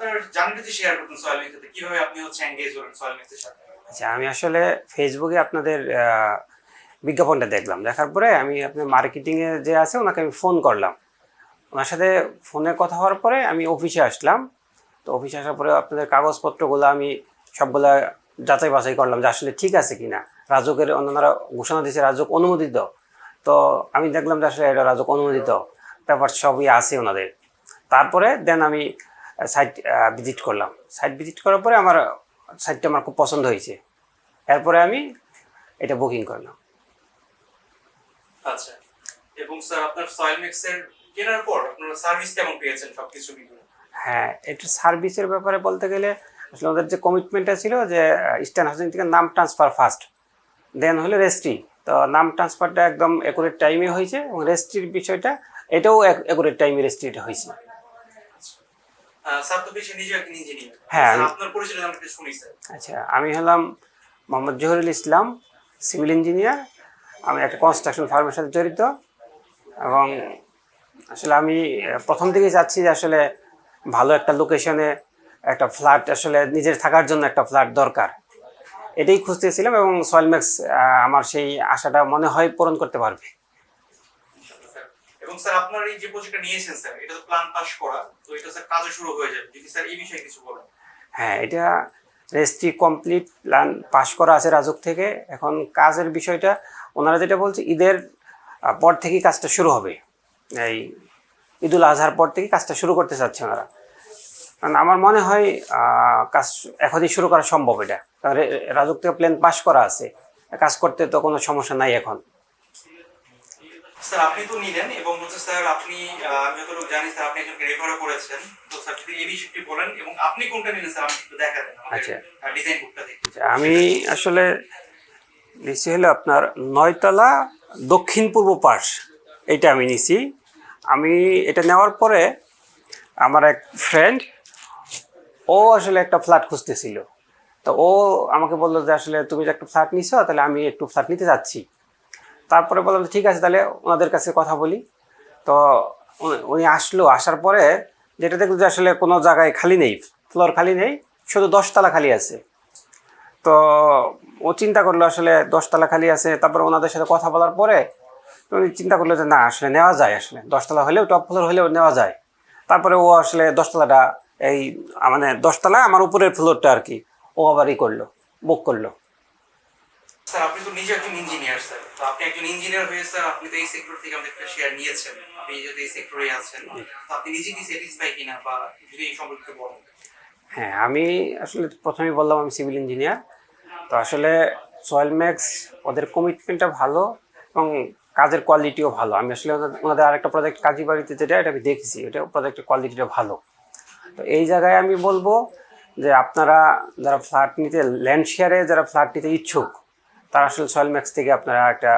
আপনার শেয়ার কীভাবে আপনি হচ্ছে হলেন সাথে? আচ্ছা আমি আসলে ফেসবুকে আপনাদের বিজ্ঞাপনটা দেখলাম। দেখার পরে আমি আপনার মার্কেটিংয়ে যে আছে, ওনাকে আমি ফোন করলাম। ওনার সাথে ফোনে কথা হওয়ার পরে আমি অফিসে আসলাম। তো অফিসে আসার পরে আপনাদের কাগজপত্রগুলো আমি সবগুলা যাচাই বাছাই করলাম যে আসলে ঠিক আছে কিনা। রাজকের অন্যান্যরা ঘোষণা দিয়েছে, রাজক অনুমোদিত। তো আমি দেখলাম যে আসলে এটা রাজক অনুমোদিত। ব্যাপার সবই আছে ওনাদের। তারপরে দেন আমি সাইট ভিজিট করলাম। সাইট ভিজিট করার পরে আমার সাইটটা আমার খুব পছন্দ হয়েছে। এরপরে আমি এটা বুকিং করলাম। আচ্ছা। এবং স্যার আপনার সয়েল মিক্সের কেনার পর আপনারা সার্ভিস কেমন পেয়েছেন সবকিছু মিলিয়ে? হ্যাঁ এটা সার্ভিসের ব্যাপারে বলতে গেলে আসলে ওদের যে কমিটমেন্টটা ছিল যে ইস্টার্ন হাউসিং থেকে নাম ট্রান্সফার ফার্স্ট দেন হলো রেজিস্ট্রি তো নাম ট্রান্সফারটা একদম একুরেট টাইমে হয়েছে এবং রেজিস্ট্রির বিষয়টা এটাও একুরেট টাইমে রেজিস্ট্রিটা হয়েছে স্যার তো পেশে নিজে একজন ইঞ্জিনিয়ার হ্যাঁ, আচ্ছা আমি হলাম মোহাম্মদ জহুরুল ইসলাম সিভিল ইঞ্জিনিয়ার আমি একটা কনস্ট্রাকশন ফার্মের সাথে জড়িত এবং আসলে আমি প্রথম থেকেই চাচ্ছি যে আসলে ভালো একটা লোকেশনে একটা ফ্ল্যাট আসলে নিজের থাকার জন্য একটা ফ্ল্যাট দরকার। এটাই খুঁজতেছিলাম এবং সয়েলম্যাক্স আমার সেই আশাটা মনে হয় পূরণ করতে পারবে। এবং স্যার আপনার এই যে প্রজেক্টটা নিয়েছেন স্যার, এটা তো প্ল্যান পাস করা, তো এটা স্যার কাজে শুরু হয়ে যাবে। যদি স্যার এই বিষয়ে কিছু বলেন। হ্যাঁ এটা রেজিস্ট্রি কমপ্লিট প্ল্যান পাস করা আছে রাজুক থেকে। এখন কাজের বিষয়টা, ওনারা যেটা বলছে, ঈদের পর থেকেই কাজটা শুরু হবে। এই ঈদুল আজহার পর থেকে কাজটা শুরু করতে চাচ্ছে ওনারা। কারণ আমার মনে হয় কাজ এখনই শুরু করা সম্ভব এটা। কারণ রাজুক থেকে প্ল্যান পাস করা আছে। কাজ করতে তো কোনো সমস্যা নাই এখন। স্যার আপনি তো নিলেন এবং হচ্ছে স্যার আপনি আমি যতটুকু জানি স্যার আপনি একজনকে রেফারও করেছেন তো স্যার যদি এই বিষয়টি বলেন এবং আপনি কোনটা নিলেন স্যার একটু দেখা দেন আচ্ছা। ডিজাইন বুকটা দেখে। আচ্ছা, আমি আসলে নিচ্ছি হলো আপনার নয়তলা দক্ষিণ পূর্ব পাশ এটা আমি নিছি। আমি এটা নেওয়ার পরে আমার এক ফ্রেন্ড ও আসলে একটা ফ্ল্যাট খুঁজতেছিল। তো ও আমাকে বলল যে আসলে তুমি যে একটা ফ্ল্যাট নিছো তাহলে আমি একটু ফ্ল্যাট নিতে যাচ্ছি। তারপরে বললাম, ঠিক আছে, তাহলে ওনাদের কাছে কথা বলি। তো উনি- আসলো, আসার পরে যেটা দেখল যে আসলে কোনো জায়গায় খালি নেই, ফ্লোর খালি নেই, শুধু দশতলা খালি আছে। তো ও চিন্তা করল আসলে দশতলা খালি আছে, তারপরে ওনাদের সাথে কথা বলার পরে উনি চিন্তা করল যে না, আসলে নেওয়া যায়, আসলে দশতলা হলেও, টপ ফ্লোর হলেও নেওয়া যায়। তারপরে ও আসলে দশতলাটা, এই মানে দশতলা আমার উপরের ফ্লোরটা আর কি, ও আবার ই করল, বুক করল। স্যার আপনি তো নিজে একজন ইঞ্জিনিয়ার স্যার। তো আপনি একজন ইঞ্জিনিয়ার হয়ে স্যার আপনি তো এই সেক্টর থেকে আমাদের একটা শেয়ার নিয়েছেন। আপনি যদি এই সেক্টরে আছেন তো আপনি নিজে কি স্যাটিসফাই কিনা বা যদি এই সম্পর্কে বলেন। হ্যাঁ আমি আসলে প্রথমেই বললাম আমি সিভিল ইঞ্জিনিয়ার তো আসলে সয়েল ম্যাক্স ওদের কমিটমেন্টটা ভালো এবং কাজের কোয়ালিটিও ভালো। আমি আসলে ওনাদের- আরেকটা প্রজেক্ট কাজী বাড়িতে যেটা এটা আমি দেখেছি ওটা প্রজেক্টের কোয়ালিটিটা ভালো। তো এই জায়গায় আমি বলব যে আপনারা যারা ফ্ল্যাট নিতে ল্যান্ড শেয়ারে যারা ফ্ল্যাট নিতে ইচ্ছুক তারা আসলে সয়েল ম্যাক্স থেকে আপনারা একটা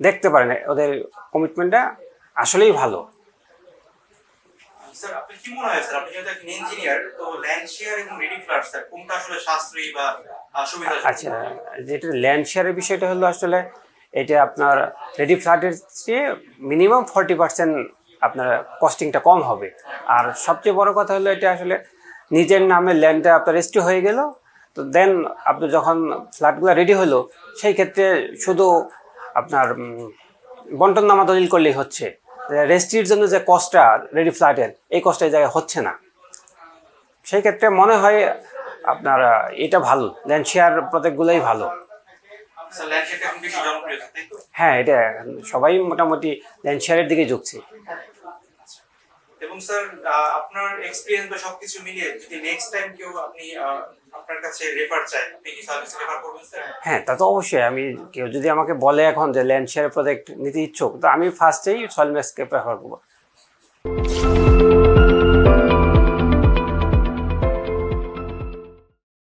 দেখতে পারেন। ওদের কমিটমেন্টটা আসলেই ভালো। স্যার আপনি কি মনে হয় স্যার? আপনি যেহেতু একজন ইঞ্জিনিয়ার তো ল্যান্ড শেয়ার এবং রেডি ফ্ল্যাট স্যার কোনটা আসলে সাশ্রয়ী বা আহ, আচ্ছা যেটা ল্যান্ড শেয়ারের বিষয়টা হলো আসলে এটা আপনার রেডি ফ্ল্যাটের চেয়ে মিনিমাম ফর্টি পার্সেন্ট আপনার কস্টিংটা কম হবে। আর সবচেয়ে বড় কথা হলো এটা আসলে নিজের নামে ল্যান্ডটা আপনার রেজিস্ট্রি হয়ে গেল। তো দেন আপনি যখন ফ্ল্যাটগুলো রেডি হলো সেই ক্ষেত্রে শুধু আপনার বন্টন নামা দলিল করলেই হচ্ছে। রেজিস্ট্রির জন্য যে কস্টটা রেডি ফ্ল্যাটের এই কস্টটা এই জায়গায় হচ্ছে না। সেই ক্ষেত্রে মনে হয় আপনার এটা ভালো। ল্যান্ড শেয়ার প্রত্যেকগুলোই ভালো। তো? হ্যাঁ এটা সবাই মোটামুটি ল্যান্ড শেয়ারের দিকে ঝুঁকছে। এবং স্যার আপনার এক্সপিরিয়েন্স বা সবকিছু মিলিয়ে যদি নেক্সট টাইম কেউ আপনি আপনার কাছে রেফার চায়, আপনি কি সার্ভিস হ্যাঁ তা তো অবশ্যই। আমি কেউ যদি আমাকে বলে এখন যে ল্যান্ড শেয়ার প্রজেক্ট নিতে ইচ্ছুক, তো আমি ফার্স্টেই সলম্যাক্সকে প্রেফার করব।